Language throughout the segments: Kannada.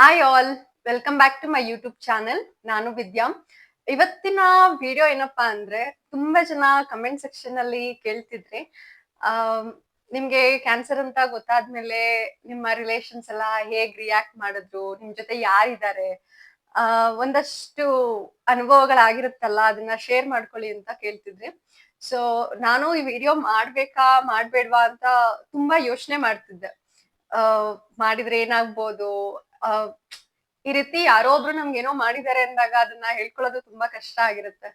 Hi all welcome back to my YouTube channel ನಾನು ವಿದ್ಯಾ. ಇವತ್ತಿನ ವಿಡಿಯೋ ಏನಪ್ಪಾ ಅಂದ್ರೆ ತುಂಬಾ ಜನ ಕಮೆಂಟ್ ಸೆಕ್ಷನ್ ಅಲ್ಲಿ ಕೇಳ್ತಿದ್ರಿ ನಿಮ್ಗೆ ಕ್ಯಾನ್ಸರ್ ಅಂತ ಗೊತ್ತಾದ್ಮೇಲೆ ನಿಮ್ಮ ರಿಲೇಷನ್ಸ್ ಎಲ್ಲ ಹೇಗ್ ರಿಯಾಕ್ಟ್ ಮಾಡಿದ್ರು, ನಿಮ್ ಜೊತೆ ಯಾರಿದ್ದಾರೆ, ಆ, ಒಂದಷ್ಟು ಅನುಭವಗಳಾಗಿರುತ್ತಲ್ಲ, ಅದನ್ನ ಶೇರ್ ಮಾಡ್ಕೊಳ್ಳಿ ಅಂತ ಕೇಳ್ತಿದ್ರಿ. ಸೊ ನಾನು ಈ ವಿಡಿಯೋ ಮಾಡ್ಬೇಕಾ, ಮಾಡ್ಬೇಡ್ವಾ ಅಂತ ತುಂಬಾ ಯೋಚನೆ ಮಾಡ್ತಿದ್ದೆ. ಮಾಡಿದ್ರೆ ಏನಾಗ್ಬೋದು ಈ ರೀತಿ ಯಾರೋ ಒಬ್ರು ನಮ್ಗೆ ಏನೋ ಮಾಡಿದ್ದಾರೆ ಅಂದಾಗ ಅದನ್ನ ಹೇಳ್ಕೊಳ್ಳೋದು ತುಂಬಾ ಕಷ್ಟ ಆಗಿರುತ್ತೆ.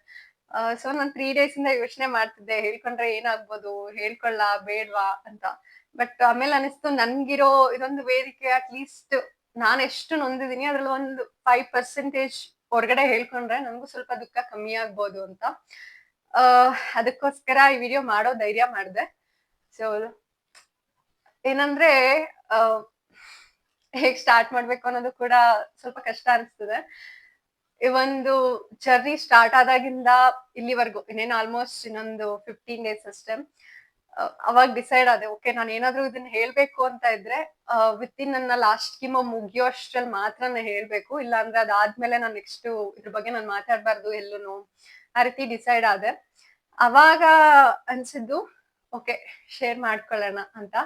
ಸೊ ನಾನ್ ತ್ರೀ ಡೇಸ್ ಇಂದ ಯೋಚನೆ ಮಾಡ್ತಿದ್ದೆ. ಹೇಳ್ಕೊಂಡ್ರೆ ಏನಾಗ್ಬೋದು? ಹೇಳ್ಕೊಳ್ಳ, ಬೇಡ್ವಾ ಅಂತ. ಬಟ್ ಆಮೇಲೆ ಅನಿಸ್ತು, ನನ್ಗಿರೋ ಇದೊಂದು ವೇದಿಕೆ ಅಟ್ ಲೀಸ್ಟ್ ನಾನ್ ಎಷ್ಟು ನೊಂದಿದೀನಿ ಅದ್ರಲ್ಲಿ ಒಂದು ಫೈವ್ ಪರ್ಸೆಂಟೇಜ್ ಹೊರಗಡೆ ಹೇಳ್ಕೊಂಡ್ರೆ ನನ್ಗೂ ಸ್ವಲ್ಪ ದುಃಖ ಕಮ್ಮಿ ಆಗ್ಬೋದು ಅಂತ. ಅದಕ್ಕೋಸ್ಕರ ಈ ವಿಡಿಯೋ ಮಾಡೋ ಧೈರ್ಯ ಮಾಡಿದೆ. ಸೊ ಏನಂದ್ರೆ ಹೇಗ್ ಸ್ಟಾರ್ಟ್ ಮಾಡ್ಬೇಕು ಅನ್ನೋದು ಕೂಡ ಸ್ವಲ್ಪ ಕಷ್ಟ ಅನಿಸ್ತದೆ. ಈ ಒಂದು ಜರ್ನಿ ಸ್ಟಾರ್ಟ್ ಆದಾಗಿಂದ ಇಲ್ಲಿವರೆಗೂ, ಇನ್ನೇನು ಆಲ್ಮೋಸ್ಟ್ ಇನ್ನೊಂದು ಫಿಫ್ಟೀನ್ ಡೇಸ್ ಅಷ್ಟೇ ಅವಾಗ ಡಿಸೈಡ್ ಆದೆ ಓಕೆ ನಾನು ಏನಾದ್ರೂ ಇದನ್ನ ಹೇಳ್ಬೇಕು ಅಂತ ಇದ್ರೆ ವಿತ್ ಇನ್ ನನ್ನ ಲಾಸ್ಟ್ ಕಿಮೋ ಮುಗಿಯೋ ಅಷ್ಟ್ರಲ್ಲಿ ನಾನು ಹೇಳ್ಬೇಕು. ಇಲ್ಲ ಅಂದ್ರೆ ಅದಾದ್ಮೇಲೆ ನಾನು ನೆಕ್ಸ್ಟ್ ಇದ್ರ ಬಗ್ಗೆ ನಾನು ಮಾತಾಡ್ಬಾರ್ದು ಎಲ್ಲೂ ಆ ರೀತಿ ಡಿಸೈಡ್ ಆದೆ. ಅವಾಗ ಅನ್ಸಿದ್ದು ಓಕೆ ಶೇರ್ ಮಾಡ್ಕೊಳ್ಳೋಣ ಅಂತ.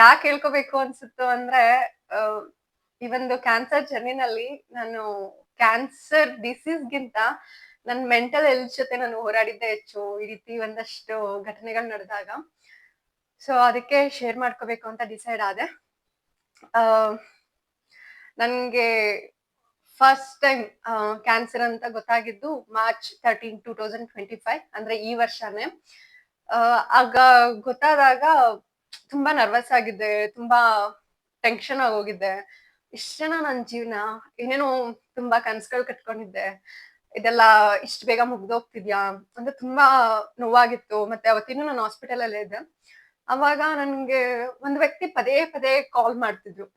ಯಾಕೆ ಹೇಳ್ಕೋಬೇಕು ಅನ್ಸುತ್ತೋ ಅಂದ್ರೆ ಈ ಒಂದು ಕ್ಯಾನ್ಸರ್ ಜರ್ನಿನಲ್ಲಿ ನಾನು ಕ್ಯಾನ್ಸರ್ ಗಿಂತ ನನ್ನ ಮೆಂಟಲ್ ಹೆಲ್ತ್ ಜೊತೆ ನಾನು ಹೋರಾಡಿದ್ದೆ ಹೆಚ್ಚು, ಈ ರೀತಿ ಒಂದಷ್ಟು ಘಟನೆಗಳು ನಡೆದಾಗ. ಸೊ ಅದಕ್ಕೆ ಶೇರ್ ಮಾಡ್ಕೋಬೇಕು ಅಂತ ಡಿಸೈಡ್ ಆದೆ. ನನ್ಗೆ ಫಸ್ಟ್ ಟೈಮ್ ಕ್ಯಾನ್ಸರ್ ಅಂತ ಗೊತ್ತಾಗಿದ್ದು March thirteen two thousand twenty five ಅಂದ್ರೆ ಈ ವರ್ಷನೇ. ಆಗ ಗೊತ್ತಾದಾಗ ತುಂಬಾ ನರ್ವಸ್ ಆಗಿದ್ದೆ, ತುಂಬಾ ಟೆನ್ಷನ್ ಆಗೋಗಿದ್ದೆ ಇಷ್ಟ ಜನ ನನ್ನ ಜೀವನ, ಏನೇನೋ ತುಂಬಾ ಕನ್ಸುಗಳು ಕಟ್ಕೊಂಡಿದ್ದೆ. ಇದೆಲ್ಲ ಇಷ್ಟು ಬೇಗ ಮುಗ್ದೋಗ್ತಿದ್ಯಾ? ಅಂದ್ರೆ ತುಂಬಾ ನೋವಾಗಿತ್ತು. ಮತ್ತೆ ಅವತ್ತಿನ ನಾನು ಹಾಸ್ಪಿಟಲ್ ಅಲ್ಲೇ ಇದ್ದೆ. ಅವಾಗ ನನ್ಗೆ ಒಂದು ವ್ಯಕ್ತಿ ಪದೇ ಪದೇ ಕಾಲ್ ಮಾಡ್ತಿದ್ರು.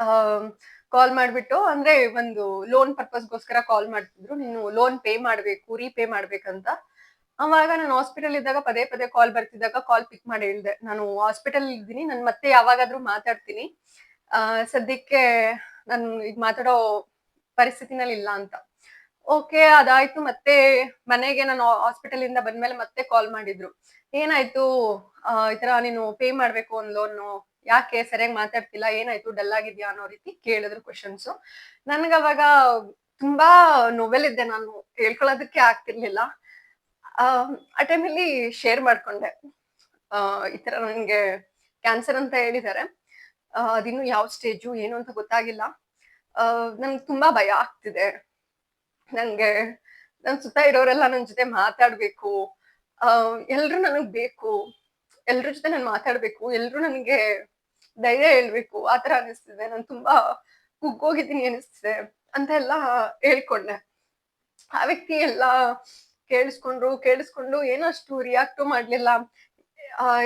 ಆ ಕಾಲ್ ಮಾಡ್ಬಿಟ್ಟು ಅಂದ್ರೆ ಒಂದು ಲೋನ್ ಪರ್ಪಸ್ಗೋಸ್ಕರ ಕಾಲ್ ಮಾಡ್ತಿದ್ರು. ನೀನು ಲೋನ್ ಪೇ ಮಾಡ್ಬೇಕು ರೀಪೇ ಮಾಡ್ಬೇಕಂತ. ಅವಾಗ ನಾನು ಹಾಸ್ಪಿಟಲ್ ಇದ್ದಾಗ ಪದೇ ಪದೇ ಕಾಲ್ ಬರ್ತಿದ್ದಾಗ ಕಾಲ್ ಪಿಕ್ ಮಾಡಿ ಹೇಳ್ದೆ. ನಾನು ಹಾಸ್ಪಿಟಲ್ ಇದ್ದೀನಿ, ನಾನು ಮತ್ತೆ ಯಾವಾಗಾದ್ರೂ ಮಾತಾಡ್ತೀನಿ. ಸದ್ಯಕ್ಕೆ ನಾನು ಈಗ ಮಾತಾಡೋ ಪರಿಸ್ಥಿತಿನಲ್ಲಿ ಇಲ್ಲ ಅಂತ. ಓಕೆ ಅದಾಯ್ತು, ಮತ್ತೆ ಮನೆಗೆ ನಾನು ಹಾಸ್ಪಿಟಲ್ ಇಂದ ಬಂದ್ಮೇಲೆ ಮತ್ತೆ ಕಾಲ್ ಮಾಡಿದ್ರು. ಏನಾಯ್ತು? ಈ ತರ ನೀನು ಪೇ ಮಾಡ್ಬೇಕು ಒಂದ್ ಲೋನ್ ಯಾಕೆ ಸರಿಯಾಗಿ ಮಾತಾಡ್ತಿಲ್ಲ? ಏನಾಯ್ತು? ಡಲ್ ಆಗಿದ್ಯಾ ಅನ್ನೋ ರೀತಿ ಕೇಳಿದ್ರು ಕ್ವಶನ್ಸ್ ನನ್ಗ ಅವಾಗ ತುಂಬಾ ನೋವೆಲ್ ಇದ್ದೆ ನಾನು, ಹೇಳ್ಕೊಳ್ಳೋದಕ್ಕೆ ಆಗ್ತಿರ್ಲಿಲ್ಲ. ಆ ಟೈಮಲ್ಲಿ ಶೇರ್ ಮಾಡ್ಕೊಂಡೆ. ಈ ತರ ನನ್ಗೆ ಕ್ಯಾನ್ಸರ್ ಅಂತ ಹೇಳಿದ್ದಾರೆ ಅದಿನ್ನು ಯಾವ ಸ್ಟೇಜು ಏನು ಅಂತ ಗೊತ್ತಾಗಿಲ್ಲ. ನನ್ಗೆ ತುಂಬಾ ಭಯ ಆಗ್ತಿದೆ. ನನ್ಗೆ ನನ್ ಸುತ್ತ ಇರೋರೆಲ್ಲ ನನ್ ಜೊತೆ ಮಾತಾಡ್ಬೇಕು. ಎಲ್ರು ನನಗ್ ಬೇಕು. ಎಲ್ರ ಜೊತೆ ನಾನು ಮಾತಾಡ್ಬೇಕು. ಎಲ್ರು ನನಗೆ ಧೈರ್ಯ ಹೇಳ್ಬೇಕು. ಆತರ ಅನಿಸ್ತಿದೆ. ನಾನು ತುಂಬಾ ಕುಗ್ಗೋಗಿದ್ದೀನಿ ಅನಿಸ್ತಿದೆ ಅಂತ ಎಲ್ಲ ಹೇಳ್ಕೊಂಡೆ. ಆ ವ್ಯಕ್ತಿ ಎಲ್ಲ ಕೇಳಿಸ್ಕೊಂಡ್ರು, ಕೇಳಿಸ್ಕೊಂಡು ಅಷ್ಟು ರಿಯಾಕ್ಟು ಮಾಡ್ಲಿಲ್ಲ.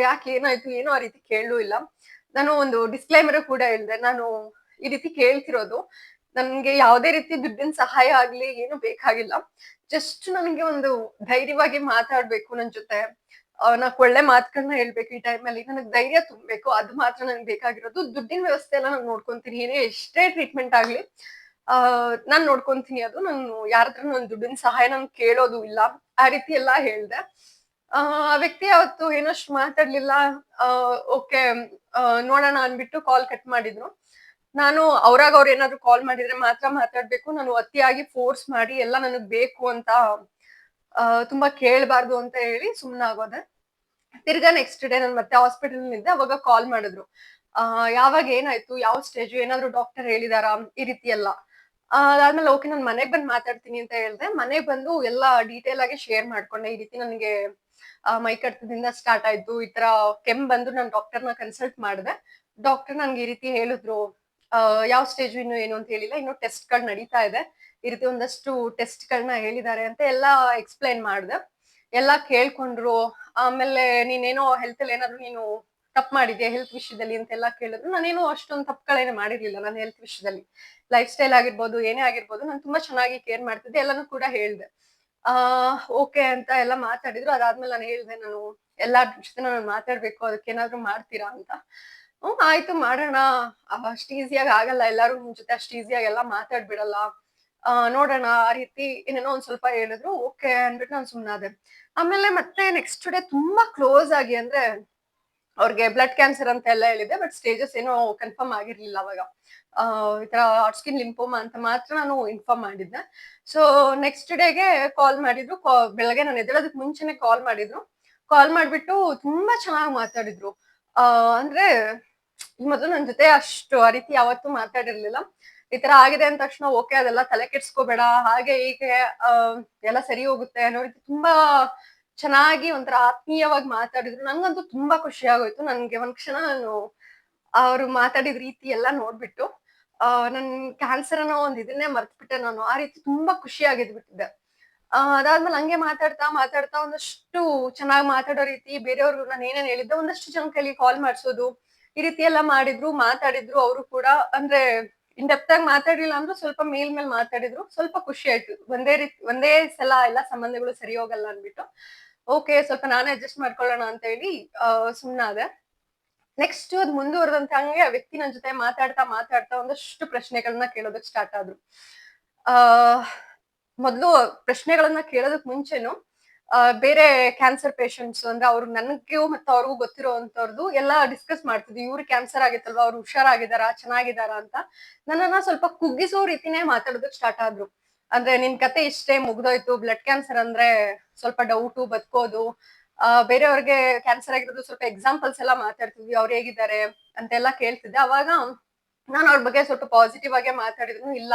ಯಾಕೆ ಏನಾಯ್ತು, ಏನೋ ಆ ರೀತಿ ಕೇಳಲೂ ಇಲ್ಲ. ನಾನು ಒಂದು ಡಿಸ್ಕ್ಲೈಮರ್ ಕೂಡ ಹೇಳಿದೆ. ನಾನು ಈ ರೀತಿ ಕೇಳ್ತಿರೋದು. ನನ್ಗೆ ಯಾವುದೇ ರೀತಿ ದುಡ್ಡಿನ ಸಹಾಯ ಆಗ್ಲಿ, ಏನು ಬೇಕಾಗಿಲ್ಲ. ಜಸ್ಟ್ ನನಗೆ ಒಂದು ಧೈರ್ಯವಾಗಿ ಮಾತಾಡ್ಬೇಕು ನನ್ ಜೊತೆ. ನಾಕ್ ಒಳ್ಳೆ ಮಾತುಗಳನ್ನ ಹೇಳ್ಬೇಕು ಈ ಟೈಮಲ್ಲಿ ನನಗೆ ಧೈರ್ಯ ತುಂಬಬೇಕು. ಅದು ಮಾತ್ರ ನನಗೆ ಬೇಕಾಗಿರೋದು. ದುಡ್ಡಿನ ವ್ಯವಸ್ಥೆ ಎಲ್ಲ ನಾನು ನೋಡ್ಕೊಂತೀನಿ. ಏನೇ ಎಷ್ಟೇ ಟ್ರೀಟ್ಮೆಂಟ್ ಆಗ್ಲಿ ನಾನ್ ನೋಡ್ಕೊಂತೀನಿ ಅದು. ನಾನು ಯಾರ ಹತ್ರ ನನ್ ದುಡ್ಡಿನ ಸಹಾಯ ನಾನು ಕೇಳೋದು ಇಲ್ಲ. ಆ ರೀತಿ ಎಲ್ಲಾ ಹೇಳ್ದೆ. ಆ ಆ ವ್ಯಕ್ತಿ ಅವತ್ತು ಏನಷ್ಟು ಮಾತಾಡ್ಲಿಲ್ಲ. ಓಕೆ ನೋಡೋಣ ಅನ್ಬಿಟ್ಟು ಕಾಲ್ ಕಟ್ ಮಾಡಿದ್ರು. ನಾನು ಅವ್ರಾಗ ಅವ್ರ ಏನಾದ್ರು ಕಾಲ್ ಮಾಡಿದ್ರೆ ಮಾತ್ರ ಮಾತಾಡ್ಬೇಕು. ನಾನು ಅತಿಯಾಗಿ ಫೋರ್ಸ್ ಮಾಡಿ ಎಲ್ಲ ನನಗ್ ಬೇಕು ಅಂತ ಆ, ತುಂಬಾ ಕೇಳ್ಬಾರ್ದು ಅಂತ ಹೇಳಿ ಸುಮ್ಮನಾಗೋದೆ ತಿರ್ಗಾ ನೆಕ್ಸ್ಟ್ ಡೇ ನಾನು ಮತ್ತೆ ಹಾಸ್ಪಿಟಲ್ನಿಂದ. ಅವಾಗ ಕಾಲ್ ಮಾಡಿದ್ರು. ಆ ಯಾವಾಗ ಏನಾಯ್ತು? ಯಾವ ಸ್ಟೇಜ್ ಏನಾದ್ರು ಡಾಕ್ಟರ್ ಹೇಳಿದಾರಾ? ಈ ರೀತಿ ಎಲ್ಲ. ಆ, ಅದಾದ್ಮೇಲೆ ಓಕೆ, ನಾನು ಮನೆಗ್ ಬಂದು ಮಾತಾಡ್ತೀನಿ ಅಂತ ಹೇಳ್ದೆ. ಮನೆಗ್ ಬಂದು ಎಲ್ಲ ಡೀಟೇಲ್ ಆಗಿ ಶೇರ್ ಮಾಡ್ಕೊಂಡೆ. ಈ ರೀತಿ ನನಗೆ ಮೈ ಕಟ್ಟದಿಂದ ಸ್ಟಾರ್ಟ್ ಆಯ್ತು. ಈ ತರ ಕೆಮ್ಮು ಬಂದು ನಾನು ಡಾಕ್ಟರ್ನ ಕನ್ಸಲ್ಟ್ ಮಾಡಿದೆ. ಡಾಕ್ಟರ್ ನನ್ಗೆ ಈ ರೀತಿ ಹೇಳಿದ್ರು ಯಾವ ಸ್ಟೇಜ್ ಇನ್ನು ಏನು ಅಂತ ಹೇಳಿಲ್ಲ. ಇನ್ನು ಟೆಸ್ಟ್ಗಳು ನಡೀತಾ ಇದೆ. ಈ ರೀತಿ ಒಂದಷ್ಟು ಟೆಸ್ಟ್ ಗಳನ್ನ ಹೇಳಿದ್ದಾರೆ ಅಂತ ಎಲ್ಲ ಎಕ್ಸ್ಪ್ಲೈನ್ ಮಾಡಿದೆ. ಎಲ್ಲ ಕೇಳ್ಕೊಂಡ್ರು. ಆಮೇಲೆ ನೀನೇನೋ ಹೆಲ್ತ್ ಅಲ್ಲಿ ಏನಾದ್ರು ನೀನು ತಪ್ಪು ಮಾಡಿದ್ಯಾ ಹೆಲ್ತ್ ವಿಷಯದಲ್ಲಿ ಅಂತೆಲ್ಲ ಕೇಳಿದ್ರು ನಾನೇನು ಅಷ್ಟೊಂದು ತಪ್ಪುಗಳೇನು ಮಾಡಿರ್ಲಿಲ್ಲ ನಾನು ಹೆಲ್ತ್ ವಿಷಯದಲ್ಲಿ. ಲೈಫ್ ಸ್ಟೈಲ್ ಆಗಿರ್ಬೋದು, ಏನೇ ಆಗಿರ್ಬೋದು, ನಾನು ತುಂಬಾ ಚೆನ್ನಾಗಿ ಕೇರ್ ಮಾಡ್ತಿದ್ದೆ, ಎಲ್ಲಾನು ಕೂಡ ಹೇಳ್ದೆ. ಆ ಓಕೆ ಅಂತ ಎಲ್ಲ ಮಾತಾಡಿದ್ರು, ಅದಾದ್ಮೇಲೆ ನಾನು ಹೇಳ್ದೆ, ನಾನು ಎಲ್ಲಾರ ಜೊತೆ ನಾನು ಮಾತಾಡ್ಬೇಕು, ಅದಕ್ಕೆ ಏನಾದ್ರು ಮಾಡ್ತೀರಾ ಅಂತ. ಹ್ಮ್, ಆಯ್ತು ಮಾಡೋಣ. ಅಷ್ಟು ಈಸಿಯಾಗಿ ಆಗಲ್ಲ, ಎಲ್ಲಾರು ನಿಮ್ ಜೊತೆ ಅಷ್ಟು ಈಸಿಯಾಗಿ ಎಲ್ಲ ಮಾತಾಡ್ಬಿಡಲ್ಲ. ಆ, ನೋಡೋಣ, ಆ ರೀತಿ ಏನೇನೋ ಒಂದ್ ಸ್ವಲ್ಪ ಹೇಳಿದ್ರು ಓಕೆ ಅಂದ್ಬಿಟ್ಟು ನಾನು ಸುಮ್ಮನಾದೆ ಆಮೇಲೆ ಮತ್ತೆ ನೆಕ್ಸ್ಟ್ ಡೇ ತುಂಬಾ ಕ್ಲೋಸ್ ಆಗಿ ಅಂದ್ರೆ ಅವ್ರಿಗೆ ಬ್ಲಡ್ ಕ್ಯಾನ್ಸರ್ ಅಂತ ಎಲ್ಲ ಹೇಳಿದೆ ಬಟ್ ಸ್ಟೇಜಸ್ ಏನೋ ಕನ್ಫರ್ಮ್ ಆಗಿರ್ಲಿಲ್ಲ ಅವಾಗ. ಈ ತರ ಹಾಟ್ ಸ್ಕಿನ್ ಲಿಂಪೋಮಾ ಅಂತ ಮಾತ್ರ ನಾನು ಇನ್ಫಾರ್ಮ್ ಮಾಡಿದ್ದೆ ಸೊ ನೆಕ್ಸ್ಟ್ ಡೇಗೆ ಕಾಲ್ ಮಾಡಿದ್ರು. ಬೆಳಗ್ಗೆ ನಾನು ಎದ್ದೇಳೋದಕ್ಕೆ ಮುಂಚೆನೆ ಕಾಲ್ ಮಾಡಿದ್ರು. ಕಾಲ್ ಮಾಡ್ಬಿಟ್ಟು ತುಂಬಾ ಚೆನ್ನಾಗಿ ಮಾತಾಡಿದ್ರು. ಅಂದ್ರೆ ಈ ಮೊದಲು ನನ್ನ ಜೊತೆ ಅಷ್ಟು ಆ ರೀತಿ ಯಾವತ್ತೂ ಮಾತಾಡಿರ್ಲಿಲ್ಲ. ಈ ತರ ಆಗಿದೆ ಅಂದ ತಕ್ಷಣ ಓಕೆ, ಅದೆಲ್ಲ ತಲೆ ಕೆಡ್ಸ್ಕೋಬೇಡ, ಹಾಗೆ ಹೀಗೆ ಎಲ್ಲ ಸರಿ ಹೋಗುತ್ತೆ ಅನ್ನೋ ರೀತಿ ತುಂಬಾ ಚೆನ್ನಾಗಿ ಒಂಥರ ಆತ್ಮೀಯವಾಗಿ ಮಾತಾಡಿದ್ರು. ನಂಗಂತೂ ತುಂಬಾ ಖುಷಿ ಆಗೋಯ್ತು. ನನ್ಗೆ ಒಂದ್ ಕ್ಷಣ ನಾನು ಅವ್ರು ಮಾತಾಡಿದ ರೀತಿ ಎಲ್ಲ ನೋಡ್ಬಿಟ್ಟು, ಆ, ನನ್ ಕ್ಯಾನ್ಸರ್ ಅನ್ನೋ ಒಂದ್ ಇದನ್ನೇ ಮರ್ತ್ಬಿಟ್ಟೆ ನಾನು. ಆ ರೀತಿ ತುಂಬಾ ಖುಷಿ ಆಗಿದ್ಬಿಟ್ಟಿದ್ದೆ ಅದಾದ್ಮೇಲೆ ಹಂಗೆ ಮಾತಾಡ್ತಾ ಮಾತಾಡ್ತಾ ಒಂದಷ್ಟು ಚೆನ್ನಾಗಿ ಮಾತಾಡೋ ರೀತಿ ಬೇರೆಯವ್ರು ನಾನು ಏನೇನ್ ಹೇಳಿದ್ದೆ ಒಂದಷ್ಟು ಜನ ಕೈಲಿ ಕಾಲ್ ಮಾಡ್ಸೋದು, ಈ ರೀತಿ ಎಲ್ಲ ಮಾಡಿದ್ರು, ಮಾತಾಡಿದ್ರು. ಅವರು ಕೂಡ ಅಂದ್ರೆ ಇನ್ ಡೆಪ್ತ್ ಆಗಿ ಮಾತಾಡಿಲ್ಲ ಅಂದ್ರೂ ಸ್ವಲ್ಪ ಮೇಲ್ ಮೇಲೆ ಮಾತಾಡಿದ್ರು. ಸ್ವಲ್ಪ ಖುಷಿ ಆಯ್ತು. ಒಂದೇ ರೀತಿ, ಒಂದೇ ಸಲ ಎಲ್ಲ ಸಂಬಂಧಗಳು ಸರಿ ಹೋಗಲ್ಲ ಅನ್ಬಿಟ್ಟು ಓಕೆ ಸ್ವಲ್ಪ ನಾನೇ ಅಡ್ಜಸ್ಟ್ ಮಾಡ್ಕೊಳ್ಳೋಣ ಅಂತ ಹೇಳಿ ಸುಮ್ಮನಾದೆ ನೆಕ್ಸ್ಟ್ ಅದ್ ಮುಂದುವರೆದಂತೆ ಹಂಗೆ ಆ ವ್ಯಕ್ತಿ ನನ್ ಜೊತೆ ಮಾತಾಡ್ತಾ ಮಾತಾಡ್ತಾ ಒಂದಷ್ಟು ಪ್ರಶ್ನೆಗಳನ್ನ ಕೇಳೋದಕ್ ಸ್ಟಾರ್ಟ್ ಆದ್ರು. ಆ, ಮೊದ್ಲು ಪ್ರಶ್ನೆಗಳನ್ನ ಕೇಳೋದಕ್ ಮುಂಚೆನು ಬೇರೆ ಕ್ಯಾನ್ಸರ್ ಪೇಷಂಟ್ಸ್ ಅಂದ್ರೆ ಅವ್ರು ನನಗೂ ಮತ್ತೆ ಅವ್ರಿಗೂ ಗೊತ್ತಿರೋಂಥವ್ರದ್ದು ಎಲ್ಲ ಡಿಸ್ಕಸ್ ಮಾಡ್ತಿದ್ವಿ. ಇವ್ರು ಕ್ಯಾನ್ಸರ್ ಆಗಿತ್ತಲ್ವಾ, ಅವ್ರು ಹುಷಾರಾಗಿದಾರಾ ಚೆನ್ನಾಗಿದಾರಾ ಅಂತ. ನನ್ನನ್ನ ಸ್ವಲ್ಪ ಕುಗ್ಗಿಸೋ ರೀತಿನೇ ಮಾತಾಡೋದಕ್ ಸ್ಟಾರ್ಟ್ ಆದ್ರು. ಅಂದ್ರೆ ನಿನ್ ಕತೆ ಇಷ್ಟೇ ಮುಗ್ದೋಯ್ತು. ಬ್ಲಡ್ ಕ್ಯಾನ್ಸರ್ ಅಂದ್ರೆ ಸ್ವಲ್ಪ ಡೌಟು ಬದುಕೋದು. ಆ, ಬೇರೆಯವ್ರಿಗೆ ಕ್ಯಾನ್ಸರ್ ಆಗಿರೋದು ಸ್ವಲ್ಪ ಎಕ್ಸಾಂಪಲ್ಸ್ ಎಲ್ಲ ಮಾತಾಡ್ತಿದ್ವಿ. ಅವ್ರು ಹೇಗಿದ್ದಾರೆ ಅಂತೆಲ್ಲ ಕೇಳ್ತಿದ್ದೆ. ಅವಾಗ ನಾನು ಅವ್ರ ಬಗ್ಗೆ ಸ್ವಲ್ಪ ಪಾಸಿಟಿವ್ ಆಗಿ ಮಾತಾಡಿದ್ರು ಇಲ್ಲ,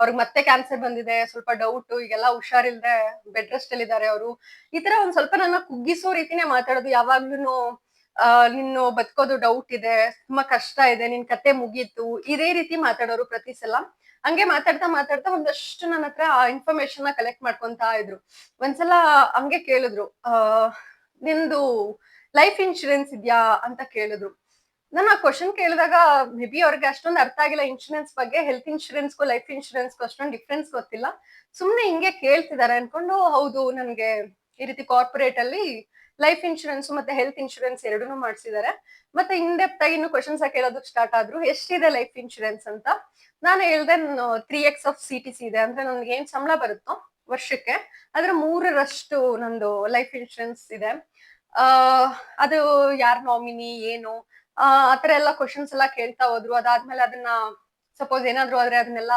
ಅವ್ರಿಗೆ ಮತ್ತೆ ಕ್ಯಾನ್ಸರ್ ಬಂದಿದೆ, ಸ್ವಲ್ಪ ಡೌಟ್ ಈಗೆಲ್ಲ ಹುಷಾರಿಲ್ದೆ ಬೆಡ್ ರೆಸ್ಟ್ ಅಲ್ಲಿ ಇದಾರೆ ಅವರು. ಈ ತರ ಒಂದ್ ಸ್ವಲ್ಪ ನನ್ನ ಕುಗ್ಗಿಸೋ ರೀತಿನೇ ಮಾತಾಡೋದು. ಯಾವಾಗ್ಲೂ ಆ, ನಿನ್ನು ಬದುಕೋದು ಡೌಟ್ ಇದೆ, ತುಂಬಾ ಕಷ್ಟ ಇದೆ, ನಿನ್ ಕತೆ ಮುಗೀತು. ಇದೇ ರೀತಿ ಮಾತಾಡೋರು ಪ್ರತಿ ಸಲ. ಹಂಗೆ ಮಾತಾಡ್ತಾ ಮಾತಾಡ್ತಾ ಒಂದಷ್ಟು ನನ್ನ ಹತ್ರ ಇನ್ಫಾರ್ಮೇಶನ್ನ ಕಲೆಕ್ಟ್ ಮಾಡ್ಕೊಂತಾ ಇದ್ರು. ಒಂದ್ಸಲ ಹಂಗೆ ಕೇಳಿದ್ರು, ಆ, ನಿಂದು ಲೈಫ್ ಇನ್ಶೂರೆನ್ಸ್ ಇದ್ಯಾ ಅಂತ ಕೇಳಿದ್ರು. ನಾನು ಆ ಕ್ವಶನ್ ಕೇಳಿದಾಗ ಮೇ ಬಿ ಅವ್ರಿಗೆ ಅಷ್ಟೊಂದು ಅರ್ಥ ಆಗಿಲ್ಲ ಇನ್ಶೂರೆನ್ಸ್ ಬಗ್ಗೆ ಹೆಲ್ತ್ ಇನ್ಶೂರೆನ್ಸ್ಗೂ ಲೈಫ್ ಇನ್ಶೂರೆನ್ಸ್ಗೂ ಅಷ್ಟೊಂದು ಡಿಫ್ರೆನ್ಸ್ ಗೊತ್ತಿಲ್ಲ. ಸುಮ್ನೆ ಹಿಂಗೆ ಕೇಳ್ತಿದ್ದಾರೆ ಅನ್ಕೊಂಡು ಹೌದು ನನಗೆ ಈ ರೀತಿ ಕಾರ್ಪೊರೇಟ್ ಅಲ್ಲಿ ಲೈಫ್ ಇನ್ಶೂರೆನ್ಸ್ ಮತ್ತೆ ಹೆಲ್ತ್ ಇನ್ಶೂರೆನ್ಸ್ ಎರಡನ್ನೂ ಮಾಡಿಸಿದ್ದಾರೆ. ಮತ್ತೆ ಇನ್ ಡೆಪ್ತ್ ಆಗಿ ಇನ್ನು ಕ್ವಶನ್ಸ್ ಕೇಳೋದಕ್ಕೆ ಸ್ಟಾರ್ಟ್ ಆದ್ರು ಎಷ್ಟಿದೆ ಲೈಫ್ ಇನ್ಶೂರೆನ್ಸ್ ಅಂತ? ನಾನು ಹೇಳ್ದೆ three X of C T C ಇದೆ ಅಂದ್ರೆ ನನ್ಗೆ ಏನ್ ಸಂಬಳ ಬರುತ್ತೋ ವರ್ಷಕ್ಕೆ ಅದ್ರ ಮೂರರಷ್ಟು ನಂದು ಲೈಫ್ ಇನ್ಶೂರೆನ್ಸ್ ಇದೆ. ಅದು ಯಾರ್ ನಾಮಿನಿ ಏನು? ಆತರ ಎಲ್ಲ ಕ್ವಶನ್ಸ್ ಎಲ್ಲ ಕೇಳ್ತಾ ಹೋದ್ರು. ಅದಾದ್ಮೇಲೆ ಅದನ್ನ ಸಪೋಸ್ ಏನಾದ್ರು ಆದ್ರೆ ಅದನ್ನೆಲ್ಲ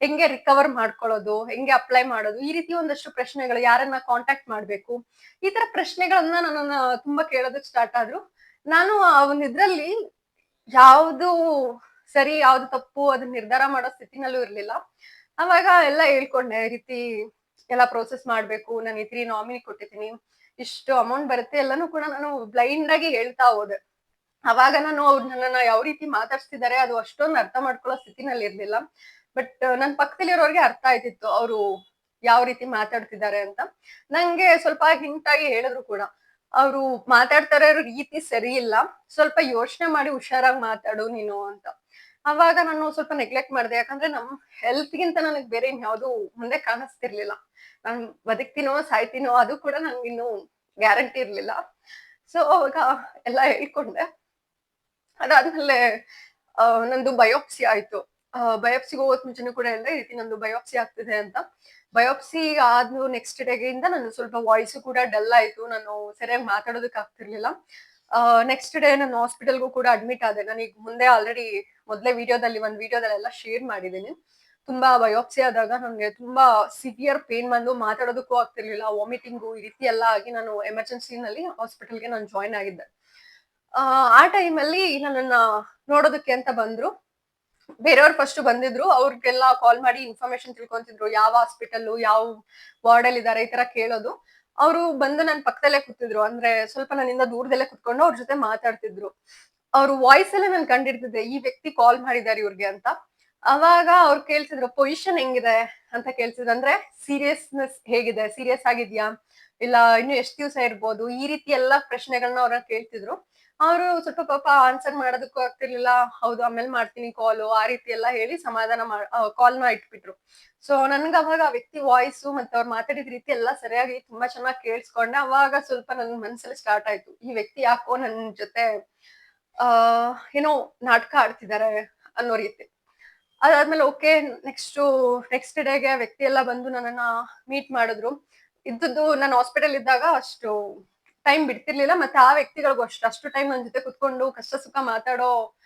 ಹೆಂಗೆ ರಿಕವರ್ ಮಾಡ್ಕೊಳ್ಳೋದು, ಹೆಂಗೆ ಅಪ್ಲೈ ಮಾಡೋದು, ಈ ರೀತಿ ಒಂದಷ್ಟು ಪ್ರಶ್ನೆಗಳು ಯಾರನ್ನ ಕಾಂಟ್ಯಾಕ್ಟ್ ಮಾಡ್ಬೇಕು, ಈ ತರ ಪ್ರಶ್ನೆಗಳನ್ನ ನನ್ನನ್ನ ತುಂಬಾ ಕೇಳೋದು ಸ್ಟಾರ್ಟ್ ಆದ್ರು. ನಾನು ಆ ಒಂದು ಇದ್ರಲ್ಲಿ ಯಾವ್ದು ಸರಿ, ಯಾವ್ದು ತಪ್ಪು ಅದನ್ನ ನಿರ್ಧಾರ ಮಾಡೋ ಸ್ಥಿತಿನಲ್ಲೂ ಇರ್ಲಿಲ್ಲ. ಅವಾಗ ಎಲ್ಲ ಹೇಳ್ಕೊಂಡೆ, ಈ ರೀತಿ ಎಲ್ಲ ಪ್ರೋಸೆಸ್ ಮಾಡ್ಬೇಕು, ನಾನು ಈ ತ್ರೀ ನಾಮಿನಿ ಕೊಟ್ಟಿದ್ದೀನಿ, ಇಷ್ಟು ಅಮೌಂಟ್ ಬರುತ್ತೆ ಎಲ್ಲಾನು ಕೂಡ ನಾನು ಬ್ಲೈಂಡ್ ಆಗಿ ಹೇಳ್ತಾ ಹೋದೆ. ಅವಾಗ ನಾನು ಅವ್ರು ನನ್ನ ಯಾವ ರೀತಿ ಮಾತಾಡ್ಸ್ತಿದ್ದಾರೆ ಅದು ಅಷ್ಟೊಂದು ಅರ್ಥ ಮಾಡ್ಕೊಳ್ಳೋ ಸ್ಥಿತಿನಲ್ಲಿ ಇರ್ಲಿಲ್ಲ. ಬಟ್ ನನ್ ಪಕ್ಕದಲ್ಲಿರೋರ್ಗೆ ಅರ್ಥ ಆಯ್ತಿತ್ತು ಅವರು ಯಾವ ರೀತಿ ಮಾತಾಡ್ತಿದ್ದಾರೆ ಅಂತ. ನಂಗೆ ಸ್ವಲ್ಪ ಹಿಂಟ್ ಆಗಿ ಹೇಳಿದ್ರು ಕೂಡ. ಅವರು ಮಾತಾಡ್ತಾರೆ ರೀತಿ ಸರಿ ಇಲ್ಲ. ಸ್ವಲ್ಪ ಯೋಚನೆ ಮಾಡಿ ಹುಷಾರಾಗಿ ಮಾತಾಡು ನೀನು ಅಂತ. ಅವಾಗ ನಾನು ಸ್ವಲ್ಪ ನೆಗ್ಲೆಕ್ಟ್ ಮಾಡಿದೆ. ಯಾಕಂದ್ರೆ ನಮ್ ಹೆಲ್ತ್ ಗಿಂತ ನನಗೆ ಬೇರೆ ಇನ್ಯಾವುದು ಮುಂದೆ ಕಾಣಿಸ್ತಿರ್ಲಿಲ್ಲ. ನಾನ್ ಬದುಕ್ತೀನೋ, ಸಾಯ್ತೀನೋ, ಅದು ಕೂಡ ನಂಗೆ ಇನ್ನು ಗ್ಯಾರಂಟಿ ಇರ್ಲಿಲ್ಲ. ಸೊ ಅವಾಗ ಎಲ್ಲ ಹೇಳ್ಕೊಂಡೆ. ಅದಾದ್ಮೇಲೆ ನಂದು ಬಯೋಪ್ಸಿ ಆಯ್ತು. ಬಯೋಪ್ಸಿಗೆ ಹೋಗೋದ್ ಮುಂಚೆನೂ ಕೂಡ ಹೇಳಿದೆ ಈ ರೀತಿ ನಂದು ಬಯೋಪ್ಸಿ ಆಗ್ತಿದೆ ಅಂತ. ಬಯೋಪ್ಸಿ ಆದ್ನು ನೆಕ್ಸ್ಟ್ ಡೇಗಿಂದ ನಾನು ಸ್ವಲ್ಪ ವಾಯ್ಸ್ ಕೂಡ ಡಲ್ ಆಯ್ತು. ನಾನು ಸರಿಯಾಗಿ ಮಾತಾಡೋದಕ್ಕೆ ಆಗ್ತಿರ್ಲಿಲ್ಲ. ನೆಕ್ಸ್ಟ್ ಡೇ ನಾನು ಹಾಸ್ಪಿಟಲ್ಗೂ ಕೂಡ ಅಡ್ಮಿಟ್ ಆದೆ. ನಾನು ಈಗ ಮುಂದೆ ಆಲ್ರೆಡಿ ಮೊದಲೇ ವಿಡಿಯೋದಲ್ಲಿ ಒಂದು ವಿಡಿಯೋದಲ್ಲೆಲ್ಲ ಶೇರ್ ಮಾಡಿದ್ದೀನಿ. ತುಂಬಾ ಬಯೋಪ್ಸಿ ಆದಾಗ ನನಗೆ ತುಂಬಾ ಸಿವಿಯರ್ ಪೇನ್ ಬಂದು ಮಾತಾಡೋದಕ್ಕೂ ಆಗ್ತಿರ್ಲಿಲ್ಲ. ವಾಮಿಟಿಂಗು ಈ ರೀತಿ ಎಲ್ಲ ಆಗಿ ನಾನು ಎಮರ್ಜೆನ್ಸಿನಲ್ಲಿ ಹಾಸ್ಪಿಟಲ್ಗೆ ನಾನು ಜಾಯ್ನ್ ಆಗಿದ್ದೆ. ಆ, ಆ ಟೈಮಲ್ಲಿ ನನ್ನನ್ನ ನೋಡೋದಕ್ಕೆ ಅಂತ ಬಂದ್ರು. ಬೇರೆಯವ್ರು ಫಸ್ಟ್ ಬಂದಿದ್ರು. ಅವ್ರಿಗೆಲ್ಲ ಕಾಲ್ ಮಾಡಿ ಇನ್ಫಾರ್ಮೇಶನ್ ತಿಳ್ಕೊಂತಿದ್ರು. ಯಾವ ಹಾಸ್ಪಿಟಲ್ ಯಾವ ವಾರ್ಡ್ ಅಲ್ಲಿ ಇದಾರೆ ಈ ತರ ಕೇಳೋದು. ಅವರು ಬಂದು ನನ್ನ ಪಕ್ಕದಲ್ಲೇ ಕೂತಿದ್ರು. ಅಂದ್ರೆ ಸ್ವಲ್ಪ ನನ್ನಿಂದ ದೂರದಲ್ಲೇ ಕುತ್ಕೊಂಡು ಅವ್ರ ಜೊತೆ ಮಾತಾಡ್ತಿದ್ರು. ಅವ್ರ ವಾಯ್ಸ್ ಅಲ್ಲೇ ನಾನು ಕಂಡಿರ್ತಿದ್ದೆ ಈ ವ್ಯಕ್ತಿ ಕಾಲ್ ಮಾಡಿದ್ದಾರೆ ಇವ್ರಿಗೆ ಅಂತ. ಅವಾಗ ಅವ್ರು ಕೇಳ್ತಿದ್ರು ಪೊಸಿಷನ್ ಹೆಂಗಿದೆ? ಅಂತ ಕೇಳ್ತಿದ್ರು. ಅಂದ್ರೆ ಸೀರಿಯಸ್ನೆಸ್ ಹೇಗಿದೆ? ಸೀರಿಯಸ್ ಆಗಿದ್ಯಾ? ಇಲ್ಲ ಇನ್ನು ಎಷ್ಟು ದಿವಸ ಇರ್ಬೋದು? ಈ ರೀತಿ ಎಲ್ಲಾ ಪ್ರಶ್ನೆಗಳನ್ನ ಅವ್ರನ್ನ ಕೇಳ್ತಿದ್ರು. ಅವರು ಸ್ವಲ್ಪ ಪಾಪ ಆನ್ಸರ್ ಮಾಡೋದಕ್ಕೂ ಆಗ್ತಿರ್ಲಿಲ್ಲ. ಹೌದು, ಆಮೇಲೆ ಮಾಡ್ತೀನಿ ಕಾಲು ಆ ರೀತಿ ಎಲ್ಲ ಹೇಳಿ ಸಮಾಧಾನ ಕಾಲ್ ಕಾಲ್ನ ಇಟ್ಬಿಟ್ರು. ಸೊ ನನ್ಗೆ ಅವಾಗ ಆ ವ್ಯಕ್ತಿ ವಾಯ್ಸು ಮತ್ತೆ ಅವ್ರು ಮಾತಾಡಿದ ರೀತಿ ಎಲ್ಲ ಸರಿಯಾಗಿ ತುಂಬಾ ಚೆನ್ನಾಗಿ ಕೇಳಿಸ್ಕೊಂಡೆ. ಅವಾಗ ಸ್ವಲ್ಪ ನನ್ ಮನ್ಸಲ್ಲಿ ಸ್ಟಾರ್ಟ್ ಆಯ್ತು. ಈ ವ್ಯಕ್ತಿ ಯಾಕೋ ನನ್ ಜೊತೆ, ಆ, ಏನೋ ನಾಟಕ ಆಡ್ತಿದ್ದಾರೆ ಅನ್ನೋ ರೀತಿ. ಅದಾದ್ಮೇಲೆ ಓಕೆ ನೆಕ್ಸ್ಟ್ ನೆಕ್ಸ್ಟ್ ಡೇಗೆ ವ್ಯಕ್ತಿ ಎಲ್ಲ ಬಂದು ನನ್ನನ್ನ ಮೀಟ್ ಮಾಡಿದ್ರು. ಇದ್ದದ್ದು ನಾನು ಹಾಸ್ಪಿಟಲ್ ಇದ್ದಾಗ ಅಷ್ಟು ಟೈಮ್ ಬಿಡ್ತಿರ್ಲಿಲ್ಲ, ಮತ್ತೆ ಆ ವ್ಯಕ್ತಿಗಳಿಗೂ ಅಷ್ಟು ಅಷ್ಟು ಟೈಮ್ ನನ್ನ ಜೊತೆ ಕುತ್ಕೊಂಡು ಕಷ್ಟ ಸುಖ ಮಾತಾಡೋ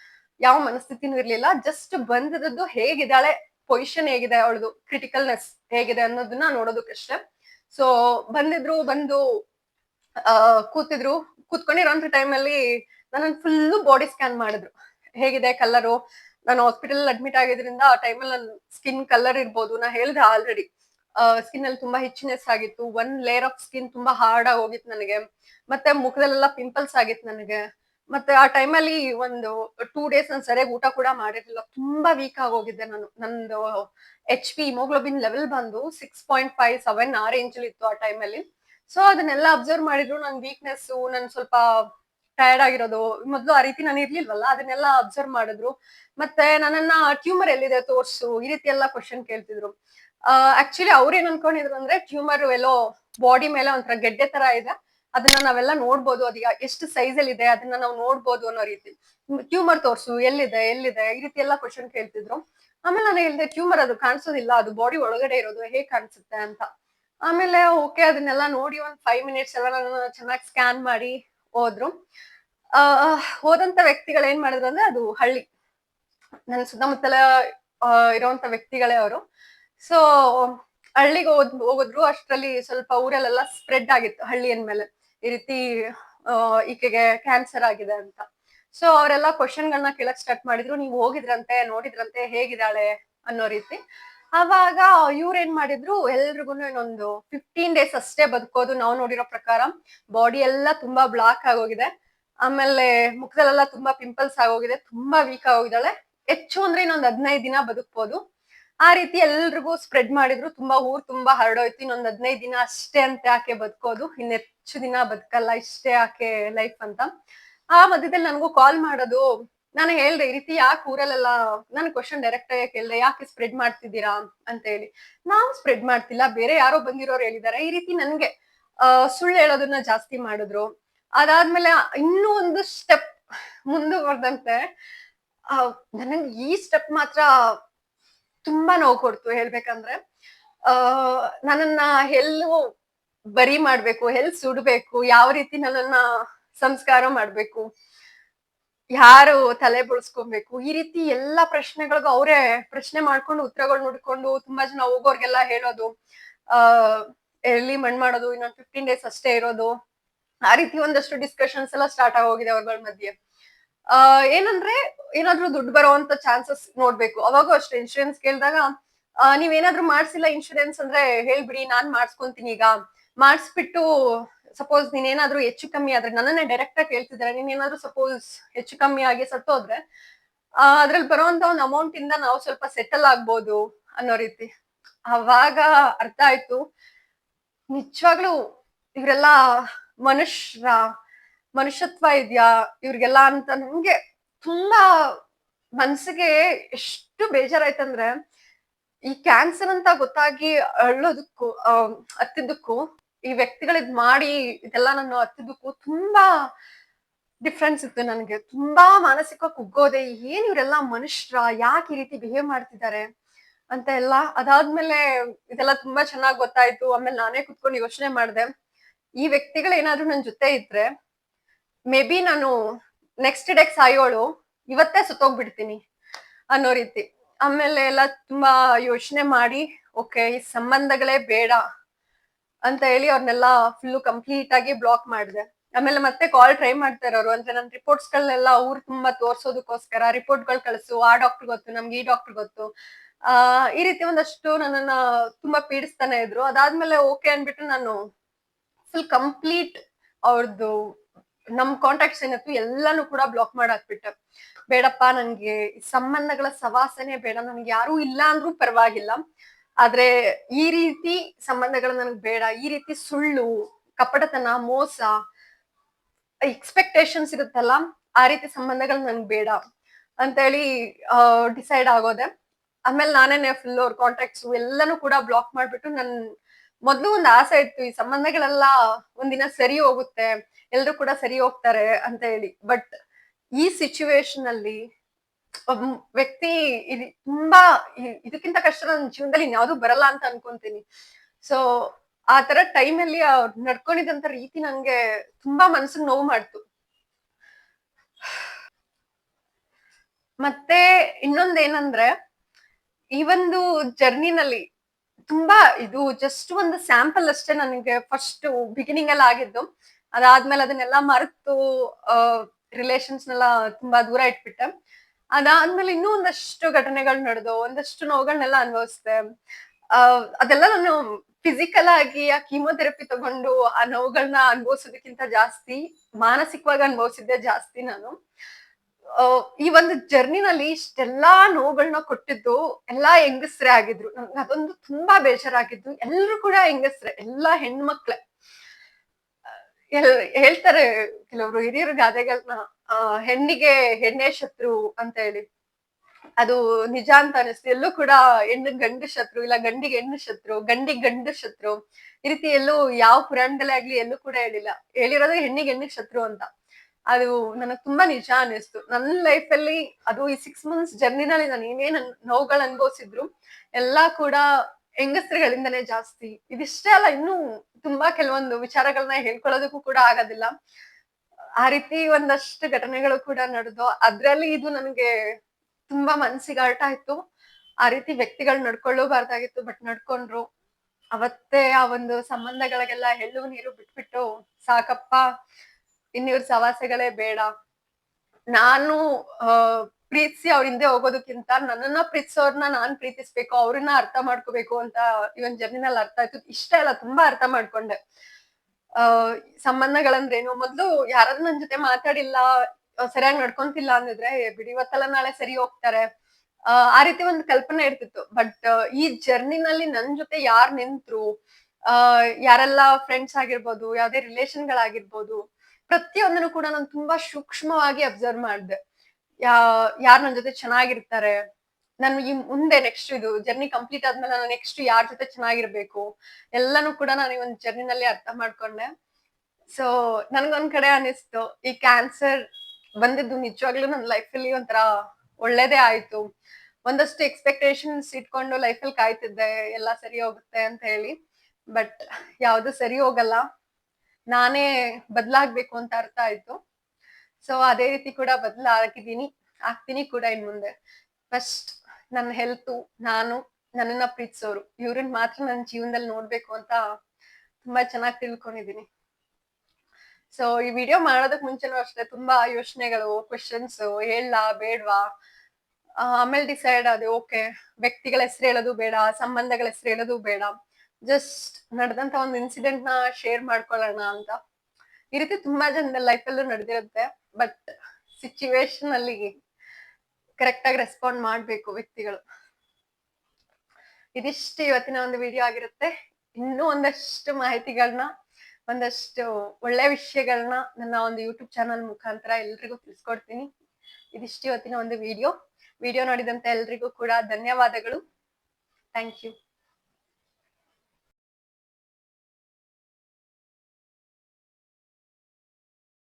ಯಾವ ಮನಸ್ಥಿತಿನೂ ಇರ್ಲಿಲ್ಲ. ಜಸ್ಟ್ ಬಂದದ್ದು ಹೇಗಿದ್ದಾಳೆ ಪೊಸಿಷನ್ ಹೇಗಿದೆ, ಅವಳದು ಕ್ರಿಟಿಕಲ್ನೆಸ್ ಹೇಗಿದೆ ಅನ್ನೋದನ್ನ ನೋಡೋದಕ್ಕಷ್ಟೇ. ಸೊ ಬಂದಿದ್ರು, ಬಂದು, ಆ, ಕೂತಿದ್ರು. ಕೂತ್ಕೊಂಡಿರೋಂಥ ಟೈಮಲ್ಲಿ ನನ್ನ ಫುಲ್ಲು ಬಾಡಿ ಸ್ಕ್ಯಾನ್ ಮಾಡಿದ್ರು. ಹೇಗಿದೆ ಕಲರು ನಾನು ಹಾಸ್ಪಿಟಲ್ ಅಡ್ಮಿಟ್ ಆಗಿದ್ರಿಂದ ಆ ಟೈಮಲ್ಲಿ ನನ್ನ ಸ್ಕಿನ್ ಕಲರ್ ಇರ್ಬೋದು. ನಾ ಹೇಳಿದೆ ಆಲ್ರೆಡಿ ಸ್ಕಿನ್ ಅಲ್ಲಿ ತುಂಬಾ ಹಿಚ್ನೆಸ್ ಆಗಿತ್ತು. ಒನ್ ಲೇಯರ್ ಆಫ್ ಸ್ಕಿನ್ ತುಂಬಾ ಹಾರ್ಡ್ ಆಗಿ ಹೋಗಿತ್ತು ನನಗೆ. ಮತ್ತೆ ಮುಖದಲ್ಲೆಲ್ಲ ಪಿಂಪಲ್ಸ್ ಆಗಿತ್ತು ನನಗೆ. ಮತ್ತೆ ಆ ಟೈಮಲ್ಲಿ ಒಂದು ಟೂ ಡೇಸ್ ನಾನು ಸರಿಯಾಗಿ ಊಟ ಕೂಡ ಮಾಡಿರ್ಲಿಲ್ಲ. ತುಂಬಾ ವೀಕ್ ಆಗೋಗಿದ್ದೆ ನಾನು. ನಂದು ಎಚ್ ಪಿ ಹಿಮೋಗ್ಲೋಬಿನ್ ಲೆವೆಲ್ ಬಂದು ಸಿಕ್ಸ್ ಪಾಯಿಂಟ್ ಫೈವ್ ಸೆವೆನ್ ಆ ರೇಂಜ್ ಇತ್ತು ಆ ಟೈಮಲ್ಲಿ ಸೊ ಅದನ್ನೆಲ್ಲ ಅಬ್ಸರ್ವ್ ಮಾಡಿದ್ರು. ನನ್ ವೀಕ್ನೆಸ್ ನನ್ ಸ್ವಲ್ಪ ಟಯರ್ಡ್ ಆಗಿರೋದು. ಮೊದಲು ಆ ರೀತಿ ನಾನು ಇರ್ಲಿಲ್ವಲ್ಲ, ಅದನ್ನೆಲ್ಲ ಅಬ್ಸರ್ವ್ ಮಾಡಿದ್ರು. ಮತ್ತೆ ನನ್ನನ್ನ ಟ್ಯೂಮರ್ ಎಲ್ಲಿದೆ ತೋರ್ಸು? ಈ ರೀತಿ ಎಲ್ಲ ಕ್ವಶನ್ ಕೇಳ್ತಿದ್ರು. ಆಕ್ಚುಲಿ ಅವ್ರು ಏನ್ ಅನ್ಕೊಂಡಿದ್ರು ಅಂದ್ರೆ ಟ್ಯೂಮರ್ ಎಲ್ಲೋ ಬಾಡಿ ಮೇಲೆ ಒಂಥರ ಗೆಡ್ಡೆ ತರ ಇದೆ. ಅದನ್ನ ನಾವೆಲ್ಲ ನೋಡ್ಬೋದು. ಅದೀಗ ಎಷ್ಟು ಸೈಜ್ ಅಲ್ಲಿ ಇದೆ, ಅದನ್ನ ನಾವು ನೋಡ್ಬೋದು ಅನ್ನೋ ರೀತಿ. ಟ್ಯೂಮರ್ ತೋರ್ಸು, ಎಲ್ಲಿದೆ ಎಲ್ಲಿದೆ, ಈ ರೀತಿ ಎಲ್ಲ ಕ್ವಶನ್ ಕೇಳ್ತಿದ್ರು. ಆಮೇಲೆ ನಾನು ಹೇಳಿದೆ ಟ್ಯೂಮರ್ ಅದು ಕಾಣಿಸೋದಿಲ್ಲ, ಅದು ಬಾಡಿ ಒಳಗಡೆ ಇರೋದು, ಹೇಗ್ ಕಾಣಿಸುತ್ತೆ ಅಂತ. ಆಮೇಲೆ ಓಕೆ ಅದನ್ನೆಲ್ಲ ನೋಡಿ ಒಂದ್ ಫೈವ್ ಮಿನಿಟ್ಸ್ ಎಲ್ಲ ನಾನು ಚೆನ್ನಾಗಿ ಸ್ಕ್ಯಾನ್ ಮಾಡಿ ಹೋದ್ರು. ಆ, ಹೋದಂತ ವ್ಯಕ್ತಿಗಳು ಏನ್ ಮಾಡಿದ್ರು ಅಂದ್ರೆ ಅದು ಹಳ್ಳಿ. ನನ್ನ ಸುತ್ತಮುತ್ತಲ ಇರುವಂತ ವ್ಯಕ್ತಿಗಳೇ ಅವರು. ಸೊ ಹಳ್ಳಿಗೆ ಹೋದ್, ಹೋಗಿದ್ರು, ಅಷ್ಟರಲ್ಲಿ ಸ್ವಲ್ಪ ಊರಲ್ಲೆಲ್ಲ ಸ್ಪ್ರೆಡ್ ಆಗಿತ್ತು ಹಳ್ಳಿ ಅಂದ್ಮೇಲೆ ಈ ರೀತಿ ಈಕೆಗೆ ಕ್ಯಾನ್ಸರ್ ಆಗಿದೆ ಅಂತ. ಸೊ ಅವರೆಲ್ಲ ಕ್ವಶನ್ಗಳನ್ನ ಕೇಳಕ್ ಸ್ಟಾರ್ಟ್ ಮಾಡಿದ್ರು. ನೀವು ಹೋಗಿದ್ರಂತೆ, ನೋಡಿದ್ರಂತೆ, ಹೇಗಿದ್ದಾಳೆ? ಅನ್ನೋ ರೀತಿ. ಅವಾಗ ಇವ್ರು ಏನ್ ಮಾಡಿದ್ರು ಎಲ್ರಿಗೂ ಇನ್ನೊಂದು ಫಿಫ್ಟೀನ್ ಡೇಸ್ ಅಷ್ಟೇ ಬದುಕೋದು ನಾವು ನೋಡಿರೋ ಪ್ರಕಾರ. ಬಾಡಿ ಎಲ್ಲ ತುಂಬಾ ಬ್ಲಾಕ್ ಆಗೋಗಿದೆ. ಆಮೇಲೆ ಮುಖದಲ್ಲೆಲ್ಲ ತುಂಬಾ ಪಿಂಪಲ್ಸ್ ಆಗೋಗಿದೆ, ತುಂಬಾ ವೀಕ್ ಆಗೋಗಿದ್ದಾಳೆ. ಹೆಚ್ಚು ಅಂದ್ರೆ ಇನ್ನೊಂದು ಹದಿನೈದು ದಿನ ಬದುಕ್ಬೋದು. ಆ ರೀತಿ ಎಲ್ರಿಗೂ ಸ್ಪ್ರೆಡ್ ಮಾಡಿದ್ರು. ತುಂಬಾ ಊರ್ ತುಂಬಾ ಹರಡೋಯ್ತು. ಇನ್ನೊಂದ್ ಹದಿನೈದು ದಿನ ಅಷ್ಟೇ ಅಂತ ಯಾಕೆ ಬದುಕೋದು. ಇನ್ನೆಚ್ಚು ದಿನ ಬದುಕಲ್ಲ, ಇಷ್ಟೇ ಯಾಕೆ ಲೈಫ್ ಅಂತ. ಆ ಮಧ್ಯದಲ್ಲಿ ನನಗೂ ಕಾಲ್ ಮಾಡೋದು. ನಾನು ಹೇಳ್ದೆ, ಈ ರೀತಿ ಯಾಕೆ ಊರಲ್ಲೆಲ್ಲ ನಾನು ಕ್ವಶನ್ ಡೈರೆಕ್ಟ್ ಆಗಿ ಕೇಳ್ದೆ, ಯಾಕೆ ಸ್ಪ್ರೆಡ್ ಮಾಡ್ತಿದ್ದೀರಾ? ಅಂತ ಹೇಳಿ. ನಾವು ಸ್ಪ್ರೆಡ್ ಮಾಡ್ತಿಲ್ಲ. ಬೇರೆ ಯಾರೋ ಬಂದಿರೋರು ಹೇಳಿದಾರೆ ಈ ರೀತಿ ನನ್ಗೆ ಸುಳ್ಳು ಹೇಳೋದನ್ನ ಜಾಸ್ತಿ ಮಾಡಿದ್ರು. ಅದಾದ್ಮೇಲೆ ಇನ್ನೂ ಒಂದು ಸ್ಟೆಪ್ ಮುಂದುವರೆದಂತೆ ನನಗೆ ಈ ಸ್ಟೆಪ್ ಮಾತ್ರ ತುಂಬಾ ನೋವು ಕೊಡ್ತು ಹೇಳ್ಬೇಕಂದ್ರೆ. ಆ, ನನ್ನನ್ನ ಎಲ್ಲೂ ಬರಿ ಮಾಡ್ಬೇಕು ಎಲ್ ಸುಡ್ಬೇಕು, ಯಾವ ರೀತಿ ನನ್ನನ್ನ ಸಂಸ್ಕಾರ ಮಾಡ್ಬೇಕು, ಯಾರು ತಲೆ ಬಳಸ್ಕೊಬೇಕು, ಈ ರೀತಿ ಎಲ್ಲಾ ಪ್ರಶ್ನೆಗಳಿಗೂ ಅವರೇ ಪ್ರಶ್ನೆ ಮಾಡ್ಕೊಂಡು ಉತ್ತರಗಳು ನೋಡ್ಕೊಂಡು ತುಂಬಾ ಜನ ಹೋಗೋರ್ಗೆಲ್ಲ ಹೇಳೋದು. ಅಹ್ ಎಲ್ಲಿ ಮಣ್ ಮಾಡೋದು, ಇನ್ನೊಂದು ಫಿಫ್ಟೀನ್ ಡೇಸ್ ಅಷ್ಟೇ ಇರೋದು. ಆ ರೀತಿ ಒಂದಷ್ಟು ಡಿಸ್ಕಷನ್ಸ್ ಎಲ್ಲ ಸ್ಟಾರ್ಟ್ ಆಗೋಗಿದೆ ಅವ್ರಗಳ ಮಧ್ಯೆ. ಏನಂದ್ರೆ ಏನಾದ್ರೂ ದುಡ್ಡು ಬರುವಂತ ಚಾನ್ಸಸ್ ನೋಡ್ಬೇಕು. ಅವಾಗೂ ಅಷ್ಟೇ ಇನ್ಶೂರೆನ್ಸ್ ಕೇಳಿದಾಗ ನೀವೇನಾದ್ರೂ ಮಾಡ್ಸಿಲ್ಲ ಇನ್ಶೂರೆನ್ಸ್ ಅಂದ್ರೆ ಹೇಳ್ಬಿಡಿ, ನಾನ್ ಮಾಡಿಸ್ಕೊಂತೀನಿ ಈಗ. ಮಾಡಿಸ್ಬಿಟ್ಟು ಸಪೋಸ್ ನೀನೇನಾದ್ರೂ ಹೆಚ್ಚು ಕಮ್ಮಿ ಆದ್ರೆ, ನನ್ನನ್ನೇ ಡೈರೆಕ್ಟ್ ಆಗಿ ಕೇಳ್ತಿದ್ದಾರೆ ನೀನೇನಾದ್ರೂ ಸಪೋಸ್ ಹೆಚ್ಚು ಕಮ್ಮಿ ಆಗಿ ಸತ್ತೋದ್ರೆ ಅದ್ರಲ್ಲಿ ಬರುವಂತ ಒಂದು ಅಮೌಂಟ್ ಇಂದ ನಾವು ಸ್ವಲ್ಪ ಸೆಟಲ್ ಆಗ್ಬೋದು ಅನ್ನೋ ರೀತಿ. ಅವಾಗ ಅರ್ಥ ಆಯ್ತು. ನಿಜವಾಗ್ಲೂ ಇವರೆಲ್ಲ ಮನುಷ್ಯರ ಮನುಷ್ಯತ್ವ ಇದ್ಯಾ? ಇವ್ರಿಗೆಲ್ಲ ಅಂತ ನಮ್ಗೆ ತುಂಬಾ ಮನ್ಸಿಗೆ ಎಷ್ಟು ಬೇಜಾರಾಯ್ತಂದ್ರೆ ಈ ಕ್ಯಾನ್ಸರ್ ಅಂತ ಗೊತ್ತಾಗಿ ಅಳ್ಳೋದಕ್ಕೂ ಹತ್ತಿದ್ದಕ್ಕೂ, ಈ ವ್ಯಕ್ತಿಗಳಿದ್ ಮಾಡಿ ಇದೆಲ್ಲ ನಾನು ಹತ್ತಿದ್ದಕ್ಕೂ ತುಂಬಾ ಡಿಫ್ರೆನ್ಸ್ ಇತ್ತು ನನಗೆ. ತುಂಬಾ ಮಾನಸಿಕ ಕುಗ್ಗೋದೆ, ಏನ್ ಇವರೆಲ್ಲ ಮನುಷ್ಯರ, ಯಾಕೆ ಈ ರೀತಿ ಬಿಹೇವ್ ಮಾಡ್ತಿದ್ದಾರೆ ಅಂತ ಎಲ್ಲ ಅದಾದ್ಮೇಲೆ ಇದೆಲ್ಲ ತುಂಬಾ ಚೆನ್ನಾಗಿ ಗೊತ್ತಾಯ್ತು. ಆಮೇಲೆ ನಾನೇ ಕುತ್ಕೊಂಡು ಯೋಚನೆ ಮಾಡಿದೆ. ಈ ವ್ಯಕ್ತಿಗಳು ಏನಾದ್ರು ನನ್ ಜೊತೆ ಇದ್ರೆ ಮೇ ಬಿ ನಾನು ನೆಕ್ಸ್ಟ್ ಡೇ ಸಾಯೋಳು, ಇವತ್ತೇ ಸುತ್ತೋಗ್ಬಿಡ್ತೀನಿ ಅನ್ನೋ ರೀತಿ. ಆಮೇಲೆ ಎಲ್ಲ ತುಂಬಾ ಯೋಚನೆ ಮಾಡಿ, ಓಕೆ, ಈ ಸಂಬಂಧಗಳೇ ಬೇಡ ಅಂತ ಹೇಳಿ ಅವ್ರನ್ನೆಲ್ಲ ಫುಲ್ಲು ಕಂಪ್ಲೀಟ್ ಆಗಿ ಬ್ಲಾಕ್ ಮಾಡಿದೆ. ಆಮೇಲೆ ಮತ್ತೆ ಕಾಲ್ ಟ್ರೈ ಮಾಡ್ತಾ ಇರೋರು, ಅಂದ್ರೆ ನನ್ನ ರಿಪೋರ್ಟ್ಸ್ ಗಳನ್ನೆಲ್ಲ ಊರ್ ತುಂಬಾ ತೋರ್ಸೋದಕ್ಕೋಸ್ಕರ ರಿಪೋರ್ಟ್ಗಳು ಕಳಿಸು, ಆ ಡಾಕ್ಟರ್ ಗೊತ್ತು, ನಮ್ಗೆ ಈ ಡಾಕ್ಟರ್ ಗೊತ್ತು. ಆ, ಈ ರೀತಿ ಒಂದಷ್ಟು ನನ್ನನ್ನ ತುಂಬಾ ಪೀಡಿಸ್ತಾನೆ ಇದ್ರು. ಅದಾದ್ಮೇಲೆ ಓಕೆ ಅನ್ಬಿಟ್ಟು ನಾನು ಫುಲ್ ಕಂಪ್ಲೀಟ್ ಅವ್ರದ್ದು ನಮ್ ಕಾಂಟ್ಯಾಕ್ಟ್ಸ್ ಏನಿತ್ತು ಎಲ್ಲಾನು ಕೂಡ ಬ್ಲಾಕ್ ಮಾಡಾಕ್ಬಿಟ್ಟೆ ಬೇಡಪ್ಪ, ನನ್ಗೆ ಸಂಬಂಧಗಳ ಸವಾಸನೆ ಬೇಡ, ನನ್ಗೆ ಯಾರು ಇಲ್ಲ ಅಂದ್ರೂ ಪರವಾಗಿಲ್ಲ. ಆದ್ರೆ ಈ ರೀತಿ ಸಂಬಂಧಗಳು ನನಗೆ ಬೇಡ, ಈ ರೀತಿ ಸುಳ್ಳು, ಕಪಟತನ, ಮೋಸ ಎಕ್ಸ್ಪೆಕ್ಟೇಷನ್ಸ್ ಇರುತ್ತಲ್ಲ, ಆ ರೀತಿ ಸಂಬಂಧಗಳು ನನ್ಗೆ ಬೇಡ ಅಂತೇಳಿ ಡಿಸೈಡ್ ಆಗೋದೆ. ಆಮೇಲೆ ನಾನೇನೆ ಫುಲ್ ಅವ್ರ ಕಾಂಟ್ಯಾಕ್ಟ್ಸ್ ಎಲ್ಲಾನು ಕೂಡ ಬ್ಲಾಕ್ ಮಾಡ್ಬಿಟ್ಟು ನನ್ ಮೊದ್ಲು ಒಂದು ಆಸೆ ಇತ್ತು, ಈ ಸಂಬಂಧಗಳೆಲ್ಲ ಒಂದಿನ ಸರಿ ಹೋಗುತ್ತೆ, ಎಲ್ರು ಕೂಡ ಸರಿ ಹೋಗ್ತಾರೆ ಅಂತ ಹೇಳಿ. ಬಟ್ ಈ ಸಿಚುವೇಶನ್ ಅಲ್ಲಿ ವ್ಯಕ್ತಿ ಇದು ತುಂಬಾ ಇದಕ್ಕಿಂತ ಕಷ್ಟ ನನ್ನ ಜೀವನದಲ್ಲಿ ಇನ್ಯಾವುದು ಬರಲ್ಲ ಅಂತ ಅನ್ಕೊಂತೀನಿ. ಸೊ ಆ ತರ ಟೈಮ್ ಅಲ್ಲಿ ಅವ್ರು ನಡ್ಕೊಂಡಿದ್ದಂತ ರೀತಿ ನಂಗೆ ತುಂಬಾ ಮನ್ಸಿಗೆ ನೋವು ಮಾಡ್ತು. ಮತ್ತೆ ಇನ್ನೊಂದೇನಂದ್ರೆ, ಈ ಒಂದು ಜರ್ನಿನಲ್ಲಿ ತುಂಬಾ ಇದು ಜಸ್ಟ್ ಒಂದು ಸ್ಯಾಂಪಲ್ ಅಷ್ಟೇ ನನಗೆ ಫಸ್ಟ್ ಬಿಗಿನಿಂಗ್ ಎಲ್ಲ ಆಗಿದ್ದು. ಅದಾದ್ಮೇಲೆ ಅದನ್ನೆಲ್ಲ ಮರೆತು ರಿಲೇಷನ್ಸ್ನೆಲ್ಲ ತುಂಬಾ ದೂರ ಇಟ್ಬಿಟ್ಟೆ. ಅದಾದ್ಮೇಲೆ ಇನ್ನೂ ಒಂದಷ್ಟು ಘಟನೆಗಳು ನಡೆದು, ಒಂದಷ್ಟು ನೋವುಗಳನ್ನೆಲ್ಲ ಅನುಭವಿಸ್ದೆ. ಅದೆಲ್ಲ ನಾನು ಫಿಸಿಕಲ್ ಆಗಿ ಆ ಕೀಮೋಥೆರಪಿ ತಗೊಂಡು ಆ ನೋವುಗಳನ್ನ ಅನುಭವಿಸೋದಕ್ಕಿಂತ ಜಾಸ್ತಿ, ಮಾನಸಿಕವಾಗಿ ಅನುಭವಿಸಿದ್ದೆ ಜಾಸ್ತಿ ನಾನು. ಈ ಒಂದು ಜರ್ನಿನಲ್ಲಿ ಇಷ್ಟೆಲ್ಲಾ ನೋವುಗಳನ್ನ ಕೊಟ್ಟಿದ್ದು ಎಲ್ಲಾ ಹೆಂಗಸ್ರೇ ಆಗಿದ್ರು. ನಮ್ಗೆ ಅದೊಂದು ತುಂಬಾ ಬೇಜಾರಾಗಿದ್ದು. ಎಲ್ರು ಕೂಡ ಹೆಂಗಸ್ರೆ, ಎಲ್ಲಾ ಹೆಣ್ಮಕ್ಳೆ. ಎಲ್, ಹೇಳ್ತಾರೆ ಕೆಲವರು ಹಿರಿಯರ ಗಾದೆಗಳನ್ನ ಹೆಣ್ಣಿಗೆ ಹೆಣ್ಣೆ ಶತ್ರು ಅಂತ ಹೇಳಿ. ಅದು ನಿಜ ಅಂತ ಅನಿಸ್ತು. ಎಲ್ಲೂ ಕೂಡ ಹೆಣ್ಣು ಗಂಡು ಶತ್ರು, ಇಲ್ಲ ಗಂಡಿಗೆ ಹೆಣ್ಣು ಶತ್ರು, ಗಂಡಿಗೆ ಗಂಡು ಶತ್ರು. ಈ ರೀತಿ ಎಲ್ಲೂ ಯಾವ ಪುರಾಣದಲ್ಲೇ ಆಗ್ಲಿ ಎಲ್ಲೂ ಕೂಡ ಹೇಳಿಲ್ಲ. ಹೇಳಿರೋದು ಹೆಣ್ಣಿಗೆ ಹೆಣ್ಣಿಗೆ ಶತ್ರು ಅಂತ. ಅದು ನನಗ್ ತುಂಬಾ ನಿಜ ಅನಿಸ್ತು ನನ್ನ ಲೈಫ್ ಅಲ್ಲಿ ಅದು ಈ ಸಿಕ್ಸ್ ಮಂತ್ಸ್ ಜರ್ನಿನಲ್ಲಿ ನಾನು ಏನೇನ್ ಅನ್- ನೋವುಗಳು ಅನುಭವಿಸಿದ್ರು, ಎಲ್ಲಾ ಕೂಡ ಹೆಂಗಸ್ರುಗಳಿಂದನೇ ಜಾಸ್ತಿ. ಇದಿಷ್ಟೇ ಅಲ್ಲ, ಇನ್ನೂ ತುಂಬಾ ಕೆಲವೊಂದು ವಿಚಾರಗಳನ್ನ ಹೇಳ್ಕೊಳ್ಳೋದಕ್ಕೂ ಕೂಡ ಆಗೋದಿಲ್ಲ. ಆ ರೀತಿ ಒಂದಷ್ಟು ಘಟನೆಗಳು ಕೂಡ ನಡೆದು, ಅದ್ರಲ್ಲಿ ಇದು ನನಗೆ ತುಂಬಾ ಮನ್ಸಿಗೆ ಹರ್ಟ್ ಆಯ್ತು. ಆ ರೀತಿ ವ್ಯಕ್ತಿಗಳು ನಡ್ಕೊಳ್ಳಬಾರ್ದಾಗಿತ್ತು ಬಟ್ ನಡ್ಕೊಂಡ್ರು. ಅವತ್ತೇ ಆ ಒಂದು ಸಂಬಂಧಗಳಿಗೆಲ್ಲ ಎಳ್ಳು ನೀರು ಬಿಟ್ಬಿಟ್ಟು, ಸಾಕಪ್ಪ ಇನ್ನಿವ್ರ ಸವಾಸಗಳೇ ಬೇಡ. ನಾನು ಪ್ರೀತಿಸಿ ಅವ್ರ ಹಿಂದೆ ಹೋಗೋದಕ್ಕಿಂತ ನನ್ನನ್ನ ಪ್ರೀತಿಸೋರ್ನ ನಾನ್ ಪ್ರೀತಿಸ್ಬೇಕು, ಅವ್ರನ್ನ ಅರ್ಥ ಮಾಡ್ಕೋಬೇಕು ಅಂತ ಒಂದ್ ಜರ್ನಿನಲ್ಲಿ ಅರ್ಥ ಆಯ್ತು. ಇಷ್ಟ ಎಲ್ಲ ತುಂಬಾ ಅರ್ಥ ಮಾಡ್ಕೊಂಡೆ. ಆ, ಸಂಬಂಧಗಳಂದ್ರೇನು? ಮೊದ್ಲು ಯಾರಾದ್ರೂ ನನ್ ಜೊತೆ ಮಾತಾಡಿಲ್ಲ, ಸರಿಯಾಗಿ ನಡ್ಕೊಂತಿಲ್ಲ ಅಂದಿದ್ರೆ ಬಿಡಿ, ಇವತ್ತಲ್ಲ ನಾಳೆ ಸರಿ ಹೋಗ್ತಾರೆ. ಆ ರೀತಿ ಒಂದು ಕಲ್ಪನೆ ಇರ್ತಿತ್ತು. ಬಟ್, ಈ ಜರ್ನಿನಲ್ಲಿ ನನ್ ಜೊತೆ ಯಾರು ನಿಂತ್ರು, ಆ, ಯಾರೆಲ್ಲ ಫ್ರೆಂಡ್ಸ್ ಆಗಿರ್ಬೋದು, ಯಾವ್ದೇ ರಿಲೇಷನ್ ಗಳಾಗಿರ್ಬೋದು ಪ್ರತಿಯೊಂದನ್ನು ಕೂಡ ನಾನು ತುಂಬಾ ಸೂಕ್ಷ್ಮವಾಗಿ ಅಬ್ಸರ್ವ್ ಮಾಡಿದೆ. ಯಾ, ಯಾರು ನನ್ನ ಜೊತೆ ಚೆನ್ನಾಗಿರ್ತಾರೆ? ನಾನು ಈ ಮುಂದೆ ನೆಕ್ಸ್ಟ್ ಇದು ಜರ್ನಿ ಕಂಪ್ಲೀಟ್ ಆದ್ಮೇಲೆ ನಾನು ನೆಕ್ಸ್ಟ್ ಯಾರ್ ಜೊತೆ ಚೆನ್ನಾಗಿರ್ಬೇಕು? ಎಲ್ಲಾನು ಕೂಡ ನಾನು ಈ ಒಂದು ಜರ್ನಿನಲ್ಲಿ ಅರ್ಥ ಮಾಡ್ಕೊಂಡೆ. ಸೊ ನನ್ಗೊಂದ್ ಕಡೆ ಅನಿಸ್ತು ಈ ಕ್ಯಾನ್ಸರ್ ಬಂದಿದ್ದು ನಿಜವಾಗ್ಲೂ ನನ್ನ ಲೈಫಲ್ಲಿ ಒಂಥರ ಒಳ್ಳೇದೇ ಆಯ್ತು. ಒಂದಷ್ಟು ಎಕ್ಸ್ಪೆಕ್ಟೇಷನ್ಸ್ ಇಟ್ಕೊಂಡು ಲೈಫಲ್ಲಿ ಕಾಯ್ತಿದ್ದೆ, ಎಲ್ಲ ಸರಿ ಹೋಗುತ್ತೆ ಅಂತ ಹೇಳಿ. ಬಟ್ ಯಾವುದು ಸರಿ ಹೋಗಲ್ಲ. ನಾನೇ ಬದ್ಲಾಗ್ಬೇಕು ಅಂತ ಅರ್ಥ ಆಯ್ತು. ಸೊ ಅದೇ ರೀತಿ ಕೂಡ ಬದಲಾಗಿದ್ದೀನಿ ಆಗ್ತೀನಿ ಕೂಡ ಇನ್ ಮುಂದೆ. ಫಸ್ಟ್ ನನ್ನ ಹೆಲ್ತು ನಾನು, ನನ್ನನ್ನ ಪ್ರೀತಿಸೋರು. ಇವ್ರನ್ನ ಮಾತ್ರ ನನ್ನ ಜೀವನದಲ್ಲಿ ನೋಡ್ಬೇಕು ಅಂತ ತುಂಬಾ ಚೆನ್ನಾಗಿ ತಿಳ್ಕೊಂಡಿದೀನಿ. ಸೊ ಈ ವಿಡಿಯೋ ಮಾಡೋದಕ್ ಮುಂಚೆನೂ ಅಷ್ಟೇ, ತುಂಬಾ ಯೋಚನೆಗಳು ಕ್ವಶನ್ಸ್ ಹೇಳ ಬೇಡ್ವಾ? ಆಮೇಲೆ ಡಿಸೈಡ್ ಆದೆ ಓಕೆ ವ್ಯಕ್ತಿಗಳ ಹೆಸರು ಹೇಳೋದು ಬೇಡ, ಸಂಬಂಧಗಳ ಹೆಸರು ಹೇಳೋದು ಬೇಡ. ಜಸ್ಟ್ ನಡೆದಂತ ಒಂದು ಇನ್ಸಿಡೆಂಟ್ನ ಶೇರ್ ಮಾಡ್ಕೊಳ್ಳೋಣ ಅಂತ. ಈ ರೀತಿ ತುಂಬಾ ಜನ ಲೈಫ್ ಅಲ್ಲೂ ನಡೆದಿರುತ್ತೆ. ಬಟ್ ಸಿಚುವೇಶನ್ ಅಲ್ಲಿ ಕರೆಕ್ಟ್ ಆಗಿ ರೆಸ್ಪಾಂಡ್ ಮಾಡ್ಬೇಕು ವ್ಯಕ್ತಿಗಳು. ಇದಿಷ್ಟು ಇವತ್ತಿನ ಒಂದು ವಿಡಿಯೋ ಆಗಿರುತ್ತೆ. ಇನ್ನೂ ಒಂದಷ್ಟು ಮಾಹಿತಿಗಳನ್ನ ಒಂದಷ್ಟು ಒಳ್ಳೆ ವಿಷಯಗಳನ್ನ ನನ್ನ ಒಂದು ಯೂಟ್ಯೂಬ್ ಚಾನಲ್ ಮುಖಾಂತರ ಎಲ್ರಿಗೂ ತಿಳಿಸ್ಕೊಡ್ತೀನಿ. ಇದಿಷ್ಟು ಇವತ್ತಿನ ಒಂದು ವಿಡಿಯೋ ವಿಡಿಯೋ ನೋಡಿದಂತ ಎಲ್ರಿಗೂ ಕೂಡ ಧನ್ಯವಾದಗಳು. Thank you